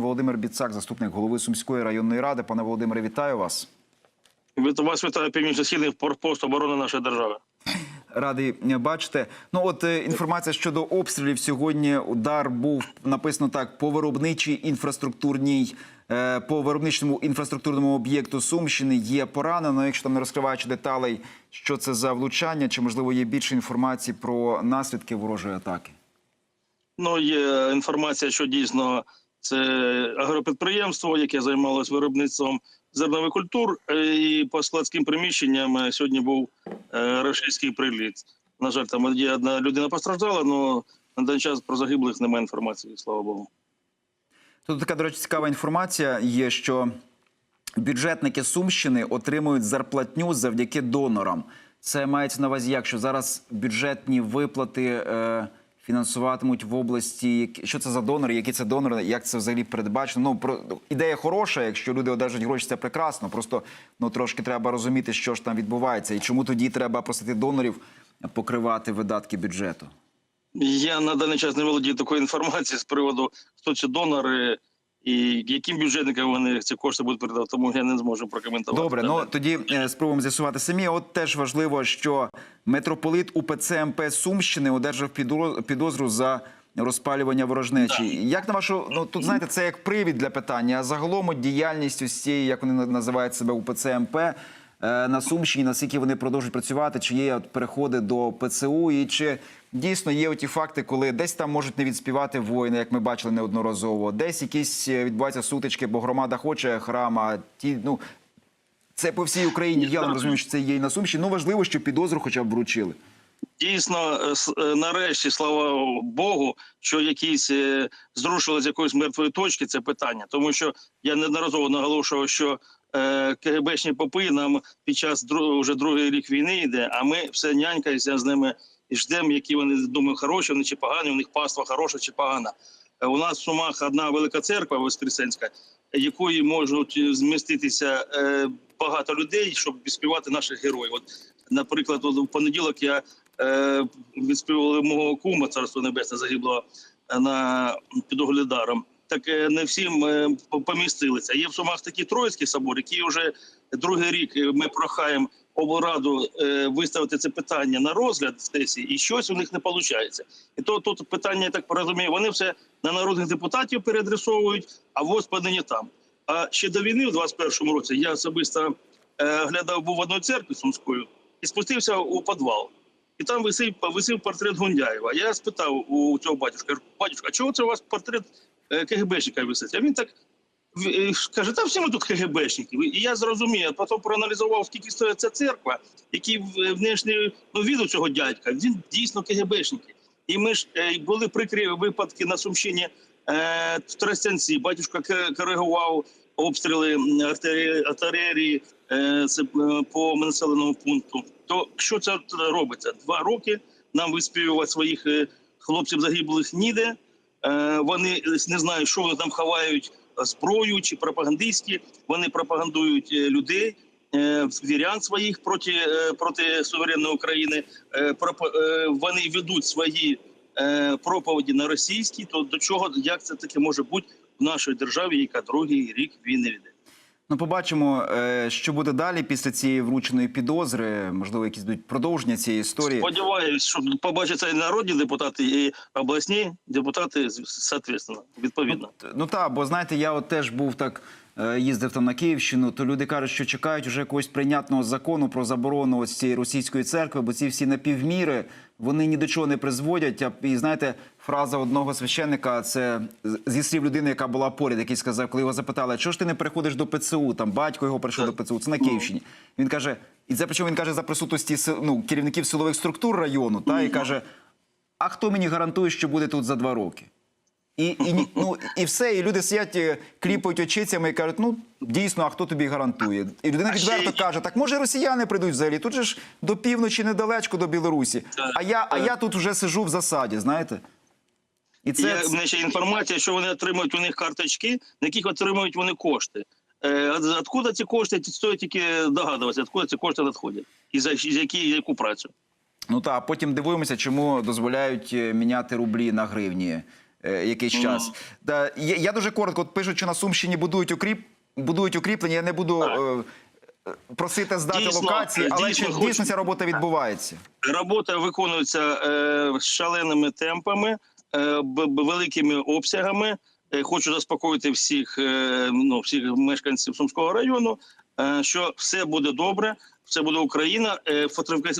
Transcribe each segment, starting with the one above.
Володимир Біцак, заступник голови Сумської районної ради. Пане Володимире, вітаю вас. Вас вітає північно-східний пост оборони нашої держави. Радий бачити. Ну от е, інформація щодо обстрілів сьогодні. Удар був написано так по виробничій інфраструктурній. е, По виробничому інфраструктурному об'єкту Сумщини є поранено. Якщо там не розкриваючи деталей, що це за влучання, чи можливо є більше інформації про наслідки ворожої атаки? Ну є інформація, що дійсно це агропідприємство, яке займалось виробництвом зернових культур, е, і по складським приміщенням е, сьогодні був е, російський приліт. На жаль, там є одна людина постраждала, але на даний час про загиблих немає інформації, слава Богу. Тут така, до речі, цікава інформація є, що бюджетники Сумщини отримують зарплатню завдяки донорам. Це мається на увазі, як що зараз бюджетні виплати е, фінансуватимуть в області. Що це за донори? Які це донори? Як це взагалі передбачено? Ну про ідея хороша. Якщо люди одержать гроші, це прекрасно. Просто ну трошки треба розуміти, що ж там відбувається, і чому тоді треба просити донорів покривати видатки бюджету. Я на даний час не володію такою інформацією з приводу, хто ці донори і яким бюджетникам вони ці кошти будуть передавати, тому я не зможу прокоментувати. Добре, ну тоді е, спробуємо з'ясувати самі. От теж важливо, що митрополит УПЦ МП Сумщини одержав підозру за розпалювання ворожнечі. Як на вашу, ну тут знаєте, це як привід для питання. А загалом діяльність усієї, як вони називають себе УПЦ МП, на Сумщині, наскільки вони продовжують працювати, чи є переходи до ПЦУ, і чи дійсно є оті факти, коли десь там можуть не відспівати воїни, як ми бачили неодноразово, десь якісь е, відбуваються сутички, бо громада хоче храм, а ті, ну це по всій Україні. Я не розумію, що це є і на Сумщині. Ну важливо, що підозру хоча б вручили. Дійсно, е, е, нарешті, слава Богу, що якісь е, зрушили з якоїсь мертвої точки це питання, тому що я неодноразово наголошував, що е, КГБшні попи нам під час вже другий рік війни йде, а ми все нянькаємося з ними і ждемо, які вони думають, хороші вони чи погані, у них паства хороша чи погана. Е, У нас в Сумах одна велика церква Воскресенська, якої можуть е, зміститися е, багато людей, щоб співати наших героїв. От, наприклад, в понеділок я е, відспівали мого кума, царство небесне, загиблого е, на під Огледаром. Так е, не всім е, помістилися. Є в Сумах такий Троїцький собор, який вже другий рік е, ми прохаємо облраду виставити це питання на розгляд сесії, і щось у них не виходить. І то тут питання, я так порозумію, вони все на народних депутатів переадресовують, а ВОЗ не там. А ще до війни, в 21-му році, я особисто глядав був в одній церкві сумською і спустився у підвал. І там висив, висив портрет Гундяєва. Я спитав у цього батюшка, батюшка, а чого це у вас портрет КГБшника висить? А він так е, каже, та всі ми тут КГБшники. І я зрозумів, потім проаналізував, скільки стоїть ця церква, який внешній ну, від цього дядька, він дійсно КГБшники. І ми ж е, були прикрі випадки на Сумщині е, в Тростянці. Батюшка коригував обстріли е, е, по населеному пункту. То що це робиться? Два роки нам виспівувати своїх е, хлопців загиблих ніде. Е, Вони не знаю, що вони там ховають зброю чи пропагандистські. Вони пропагандують е, людей. е, Вірян своїх проти, е, проти суверенної України Е, е, вони ведуть свої е, проповіді на російській, то до чого як це таке може бути в нашій державі, яка другий рік війни веде? Ну, побачимо, е, що буде далі після цієї врученої підозри. Можливо, якісь будуть продовження цієї історії. Сподіваюсь, що побачаться і народні депутати, і обласні депутати відповідно. Ну так, бо знаєте, я от теж був так. Е, Їздив там на Київщину, то люди кажуть, що чекають вже якогось прийнятного закону про заборону ось цієї російської церкви, бо ці всі напівміри вони ні до чого не призводять. А і знаєте, фраза одного священника це зі слів людини, яка була поряд, який сказав, коли його запитали, чого ж ти не переходиш до ПЦУ? Там батько його прийшов до ПЦУ. Це на Київщині. Він каже, і це причому він каже за присутності ну, керівників силових структур району, та і каже: а хто мені гарантує, що буде тут за два роки? І, і, ну, і все, і люди сидять, е, кліпають очицями і кажуть, ну дійсно, а хто тобі гарантує? І людина А відверто й- каже, так може росіяни прийдуть взагалі, тут же ж до півночі недалечко до Білорусі. Так, А я, а я тут вже сиджу в засаді, знаєте? І це, Є ще інформація, що вони отримують у них карточки, на яких отримують вони кошти. Е, Откуда ці кошти, стоїть тільки догадуватися, откуда ці кошти надходять, і за, за які, яку працю. Ну так, потім дивуємося, чому дозволяють е, міняти рублі на гривні. Е, якийсь час. Да, я, я дуже коротко от пишуть, що на Сумщині будують укріп, будують укріплення. Я не буду е, просити здати Дійсно, локації, але дійсно чи дійсно ця робота відбувається? Робота виконується е, шаленими темпами, е, великими обсягами. Е, Хочу заспокоїти всіх, е, ну, всіх мешканців Сумського району, е, що все буде добре, все буде Україна. Е,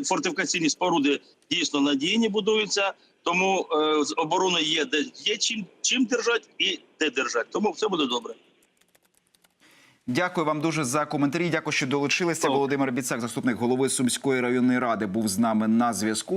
Фортифікаційні споруди дійсно надійні будуються, тому е, з оборони є де є чим, чим держати і де держати. Тому все буде добре. Дякую вам дуже за коментарі. Дякую, що долучилися. Володимир Біцак, заступник голови Сумської районної ради, був з нами на зв'язку.